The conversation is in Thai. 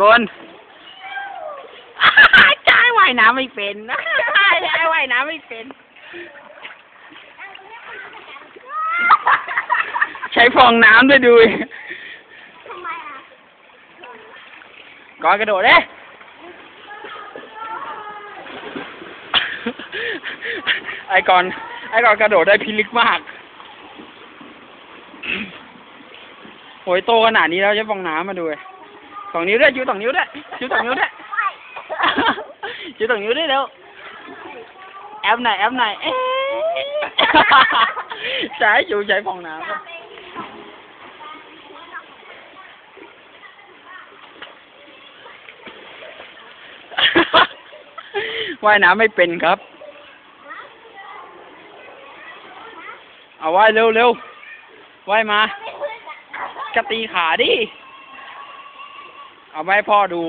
กนจ้ายว่ายน้ำไม่เป็นจ้ายว่ายน้ำไม่เป็น ใช้ฟองน้ำด้วยดูดิทำไมอะก่อนกระโดดเด้ไอ้ก่อนไอ้ก่อนกระโดดได้พิลึกมากโอ้ยโตขนาดนี้แล้วใช้ฟองน้ำมาดูดิ สองนิ้วด้วยชูสองนิ้วด้วยชูสองนิ้วด้วยชูสองนิ้วด้วยเร็วแอปหน่อยแอปหน่อยเอ๊ะใช้ชูใช้ฟองน้ำว่ายน้ำไม่เป็นครับ เอาว่ายเร็วเร็วว่ายมากระตีขาดิ เอาไปให้พ่อดู